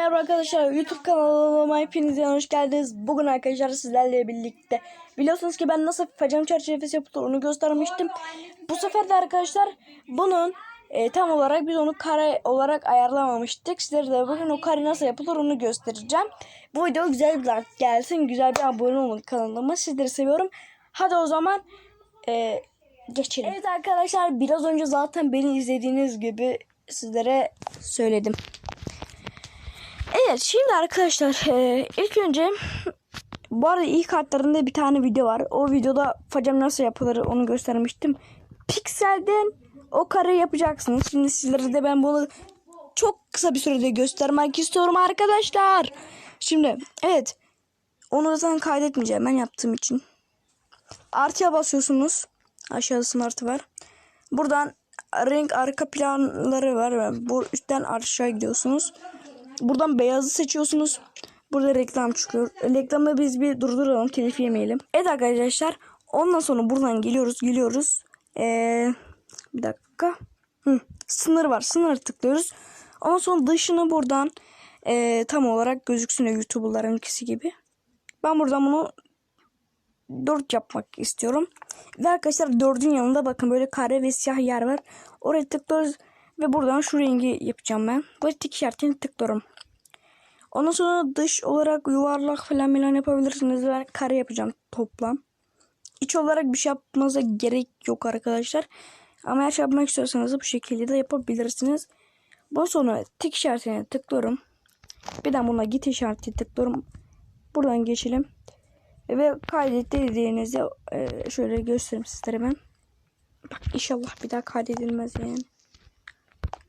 merhaba arkadaşlar. YouTube kanalıma hepinize hoş geldiniz. Bugün arkadaşlar sizlerle birlikte biliyorsunuz ki ben nasıl facam çerçevesi yapılır onu göstermiştim. Bu sefer de arkadaşlar bunun e, tam olarak biz onu kare olarak ayarlamamıştık. Sizlere de bugün o kare nasıl yapılır onu göstereceğim. Bu video güzel bir like gelsin. Güzel bir abone olun kanalıma. Sizleri seviyorum. Hadi o zaman e, geçelim. Evet arkadaşlar biraz önce zaten beni izlediğiniz gibi sizlere söyledim. Evet şimdi arkadaşlar e, ilk önce bu arada ilk kartlarında bir tane video var. O videoda facam nasıl yapılır onu göstermiştim. Pikselden o kare yapacaksınız. Şimdi sizlere de ben bunu çok kısa bir sürede göstermek istiyorum arkadaşlar. Şimdi evet onu zaten kaydetmeyeceğim ben yaptığım için. Artıya basıyorsunuz. Aşağıda smart var. Buradan renk arka planları var. Bu üstten aşağı gidiyorsunuz. Buradan beyazı seçiyorsunuz. Burada reklam çıkıyor. Reklamı biz bir durduralım. Telif yemeyelim. Evet arkadaşlar. Ondan sonra buradan geliyoruz. Geliyoruz. Ee, bir dakika. Hı, sınır var. Sınır tıklıyoruz. Ondan sonra dışını buradan ee, tam olarak gözüksün YouTuber'larınkisi gibi. Ben buradan bunu 4 yapmak istiyorum. Ve arkadaşlar 4'ün yanında bakın böyle kare ve siyah yer var. Oraya tıklıyoruz. Ve buradan şu rengi yapacağım ben. Bu tik işaretini tıklıyorum. Ondan sonra dış olarak yuvarlak falan filan yapabilirsiniz. Ben kare yapacağım toplam. İç olarak bir şey yapmanıza gerek yok arkadaşlar. Ama eğer şey yapmak istiyorsanız bu şekilde de yapabilirsiniz. Bundan sonra tik işaretine tıklıyorum. Bir de buna git işareti tıklıyorum. Buradan geçelim. Ve kaydet dediğinizde şöyle göstereyim sizlere ben. Bak inşallah bir daha kaydedilmez yani.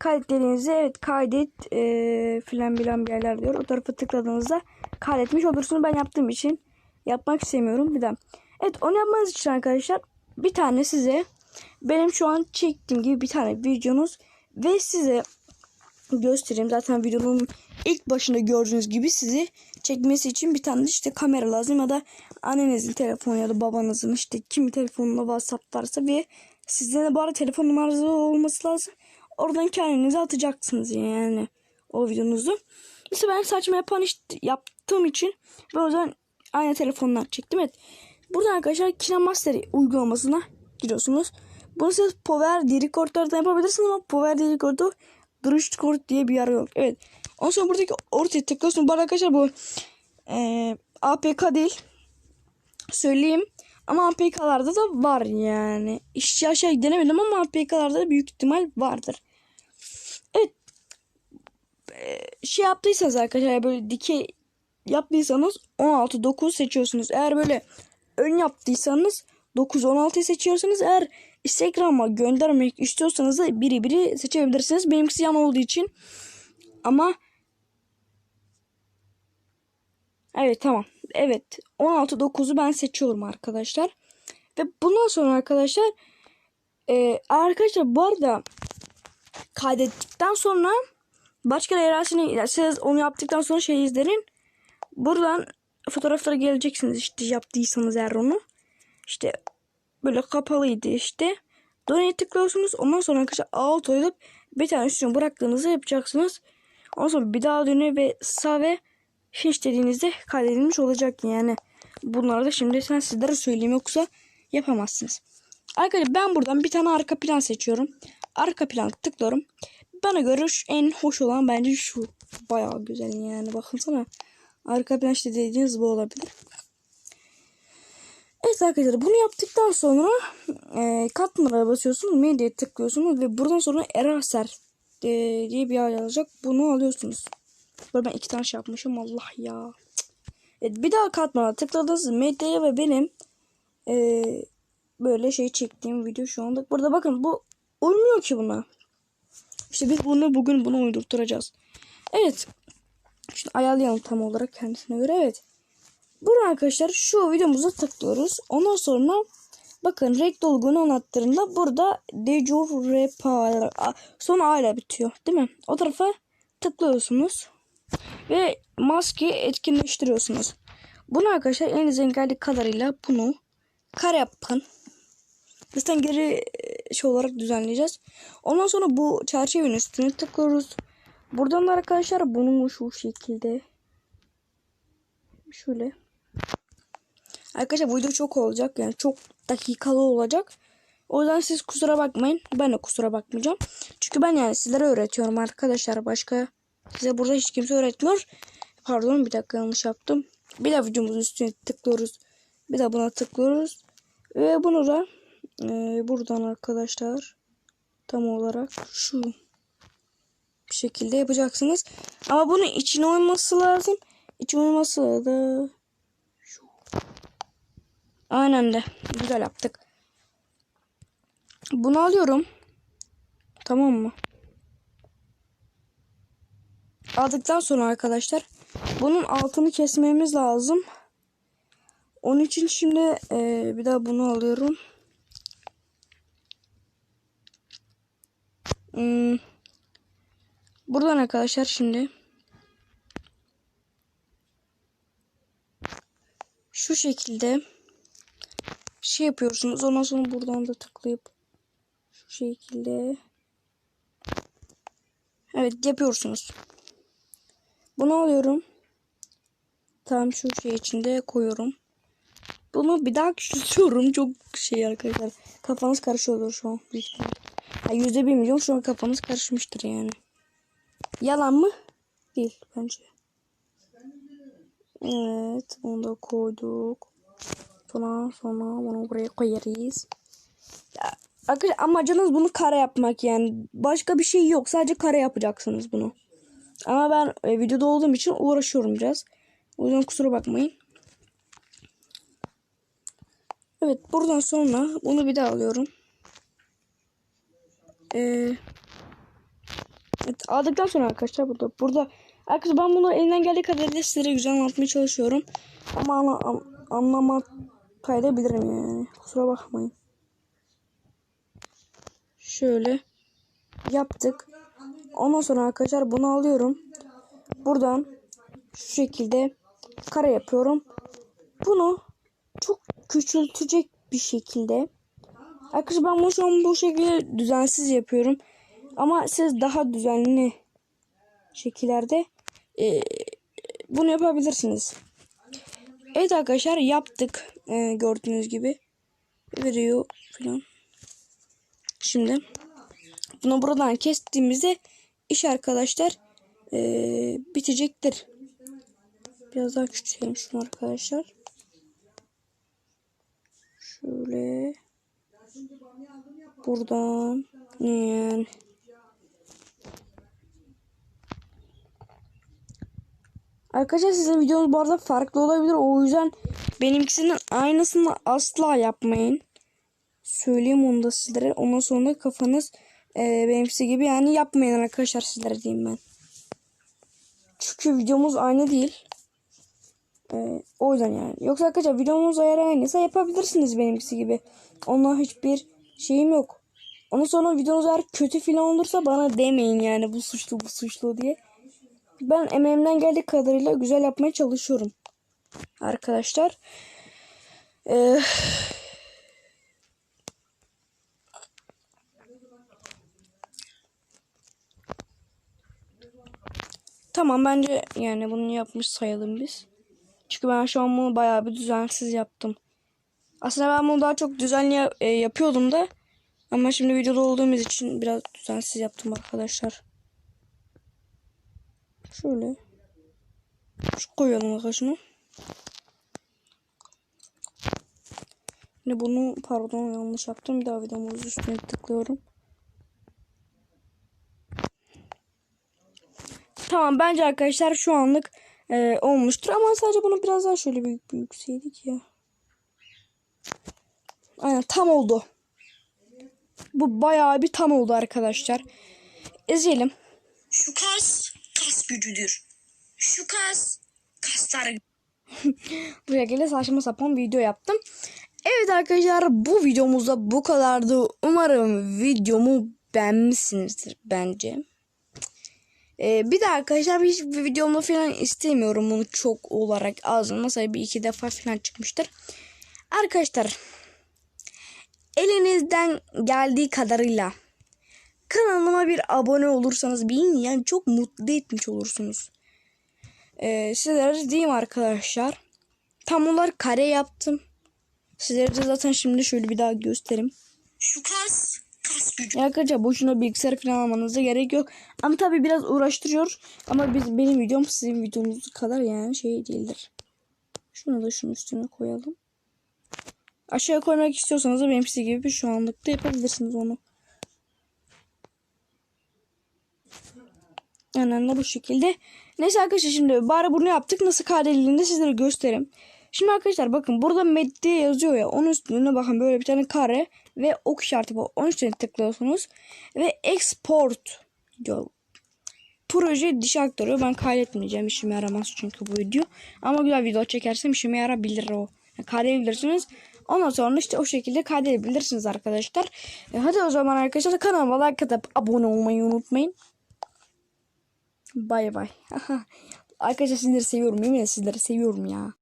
Kaydet dediğinizde evet kaydet e, filan bilen bir yerler diyor. O tarafa tıkladığınızda kaydetmiş olursunuz. Ben yaptığım için yapmak istemiyorum. Bir daha. Evet onu yapmanız için arkadaşlar bir tane size benim şu an çektiğim gibi bir tane videonuz ve size göstereyim. Zaten videonun ilk başında gördüğünüz gibi sizi çekmesi için bir tane işte kamera lazım ya da annenizin telefonu ya da babanızın işte kim telefonunda WhatsApp varsa ve sizde de bu arada telefon numarası olması lazım. Oradan kendinize atacaksınız yani o videonuzu. Mesela ben saçma yapan işte yaptığım için ben o yüzden aynı telefondan çektim. Evet. Buradan arkadaşlar KineMaster uygulamasına giriyorsunuz. Bunu siz Power Record'lardan yapabilirsiniz ama Power Record'u Duruş Record diye bir yer yok. Evet. Ondan sonra buradaki ortaya tıklıyorsunuz. Bu arkadaşlar bu e, APK değil. Söyleyeyim. Ama APK'larda da var yani. İşçi aşağı denemedim ama APK'larda da büyük ihtimal vardır. Ee, şey yaptıysanız arkadaşlar böyle dikey yaptıysanız 16 9 seçiyorsunuz. Eğer böyle ön yaptıysanız 9 16'yı seçiyorsanız eğer Instagram'a göndermek istiyorsanız da biri biri seçebilirsiniz. Benimkisi yan olduğu için ama Evet tamam. Evet 16 9'u ben seçiyorum arkadaşlar. Ve bundan sonra arkadaşlar e, arkadaşlar bu arada kaydettikten sonra başka yerelsine siz onu yaptıktan sonra şey izlerin. Buradan fotoğraflara geleceksiniz işte yaptıysanız eğer onu. İşte böyle kapalıydı işte. Donate tıklıyorsunuz. Ondan sonra arkadaşlar alt oyup bir tane üstüne bıraktığınızı yapacaksınız. Ondan sonra bir daha dönüyor ve sağ ve finish dediğinizde kaydedilmiş olacak yani. Bunları da şimdi sen sizlere söyleyeyim yoksa yapamazsınız. Arkadaşlar ben buradan bir tane arka plan seçiyorum. Arka plan tıklıyorum. Bana göre şu en hoş olan bence şu. Bayağı güzel yani bakınsana. Arka plan işte dediğiniz bu olabilir. Evet arkadaşlar bunu yaptıktan sonra e, katmana basıyorsunuz. Medya'ya tıklıyorsunuz ve buradan sonra Eraser e, diye bir yer yazacak. Bunu alıyorsunuz. Böyle ben iki tane şey yapmışım Allah ya. Evet, bir daha katmana tıkladınız. Medya'ya ve benim e, böyle şey çektiğim video şu anda. Burada bakın bu uymuyor ki buna. İşte biz bunu bugün bunu uydurtturacağız. Evet. Şimdi ayarlayalım tam olarak kendisine göre. Evet. Burada arkadaşlar şu videomuza tıklıyoruz. Ondan sonra bakın renk dolgunu anahtarında burada dejur repar son A ile bitiyor değil mi? O tarafa tıklıyorsunuz. Ve maskeyi etkinleştiriyorsunuz. Bunu arkadaşlar elinizden geldiği kadarıyla bunu kare yapın. Zaten geri şey olarak düzenleyeceğiz. Ondan sonra bu çerçevenin üstüne tıklıyoruz. Buradan da arkadaşlar bunu şu şekilde şöyle Arkadaşlar bu video çok olacak yani çok dakikalı olacak. O yüzden siz kusura bakmayın. Ben de kusura bakmayacağım. Çünkü ben yani sizlere öğretiyorum arkadaşlar. Başka size burada hiç kimse öğretmiyor. Pardon bir dakika yanlış yaptım. Bir de videomuzun üstüne tıklıyoruz. Bir de buna tıklıyoruz. Ve bunu da e, buradan arkadaşlar tam olarak şu bir şekilde yapacaksınız. Ama bunun içine uyması lazım. İçine uyması da şu. Aynen de. Güzel yaptık. Bunu alıyorum. Tamam mı? Aldıktan sonra arkadaşlar bunun altını kesmemiz lazım. Onun için şimdi e, bir daha bunu alıyorum. Hmm. Buradan arkadaşlar şimdi şu şekilde şey yapıyorsunuz. Ondan sonra buradan da tıklayıp şu şekilde evet yapıyorsunuz. Bunu alıyorum. Tam şu şey içinde koyuyorum. Bunu bir daha küçültüyorum. Çok şey arkadaşlar. Kafanız karışıyordur şu an. büyük ihtimal. Yüzde bir milyon şu an kafanız karışmıştır yani. Yalan mı? Değil bence. Evet. Onu da koyduk. Sonra sonra bunu buraya koyarız. Ya, arkadaşlar amacınız bunu kare yapmak yani. Başka bir şey yok. Sadece kare yapacaksınız bunu. Ama ben e, videoda olduğum için uğraşıyorum biraz. O yüzden kusura bakmayın. Evet buradan sonra bunu bir daha alıyorum. Ee, aldıktan sonra arkadaşlar burada burada arkadaşlar ben bunu elinden geldiği kadarıyla sizlere güzel anlatmaya çalışıyorum. Ama anla, an, anlama paylayabilirim yani. Kusura bakmayın. Şöyle yaptık. Ondan sonra arkadaşlar bunu alıyorum. Buradan şu şekilde kare yapıyorum. Bunu çok küçültecek bir şekilde. Arkadaşlar ben bunu şu bu şekilde düzensiz yapıyorum. Ama siz daha düzenli şekillerde e, bunu yapabilirsiniz. Evet arkadaşlar yaptık. E, gördüğünüz gibi. Video falan. Şimdi bunu buradan kestiğimizde iş arkadaşlar e, bitecektir. Biraz daha küçültelim şunu arkadaşlar. Şöyle. Buradan. Yani. Arkadaşlar sizin videonuz bu arada farklı olabilir. O yüzden benimkisinin aynısını asla yapmayın. Söyleyeyim onu da sizlere. Ondan sonra kafanız e, benimkisi gibi yani yapmayın arkadaşlar sizlere diyeyim ben. Çünkü videomuz aynı değil. Ee, o yüzden yani. Yoksa arkadaşlar videomuz eğer aynıysa yapabilirsiniz benimkisi gibi. Onunla hiçbir şeyim yok. Ondan sonra videonuz eğer kötü falan olursa bana demeyin yani bu suçlu bu suçlu diye. Ben emeğimden geldiği kadarıyla güzel yapmaya çalışıyorum. Arkadaşlar. Ee, tamam bence yani bunu yapmış sayalım biz. Çünkü ben şu an bunu bayağı bir düzensiz yaptım. Aslında ben bunu daha çok düzenli e, yapıyordum da. Ama şimdi videoda olduğumuz için biraz düzensiz yaptım arkadaşlar. Şöyle. Şu koyalım arkadaşlar. Şimdi bunu pardon yanlış yaptım. Bir daha videomuzun üstüne tıklıyorum. Tamam bence arkadaşlar şu anlık e, olmuştur. Ama sadece bunu biraz daha şöyle büyük büyükseydik ya. Aynen tam oldu. Bu bayağı bir tam oldu arkadaşlar. İzleyelim. Şu kas kas gücüdür. Şu kas kaslar Bu şekilde saçma sapan video yaptım. Evet arkadaşlar bu videomuzda bu kadardı. Umarım videomu beğenmişsinizdir bence. Ee, bir de arkadaşlar hiçbir videomda falan istemiyorum bunu çok olarak az. Mesela bir iki defa falan çıkmıştır. Arkadaşlar elinizden geldiği kadarıyla kanalıma bir abone olursanız beni yani çok mutlu etmiş olursunuz. Ee, sizlere diyeyim arkadaşlar. Tam olarak kare yaptım. Sizlere de zaten şimdi şöyle bir daha göstereyim. Şu kas kas gücü. Ya arkadaşlar boşuna bilgisayar falan almanıza gerek yok. Ama tabii biraz uğraştırıyor. Ama biz benim videom sizin videonuz kadar yani şey değildir. Şunu da şunun üstüne koyalım. Aşağıya koymak istiyorsanız da benim size gibi şu anlıkta yapabilirsiniz onu. Aynen de bu şekilde. Neyse arkadaşlar şimdi bari bunu yaptık. Nasıl kaydedildiğini sizlere göstereyim. Şimdi arkadaşlar bakın burada med diye yazıyor ya. Onun üstüne bakın böyle bir tane kare ve ok işareti bu. Onun üstüne tıklıyorsunuz. Ve export diyor. Proje diş aktarıyor. Ben kaydetmeyeceğim. işime yaramaz çünkü bu video. Ama güzel video çekersem işime yarabilir o. Yani kaydedebilirsiniz. Ondan sonra işte o şekilde kaydedebilirsiniz arkadaşlar. E hadi o zaman arkadaşlar kanalıma like atıp abone olmayı unutmayın. Bay bay. Arkadaşlar sizleri seviyorum. Yemin sizleri seviyorum ya.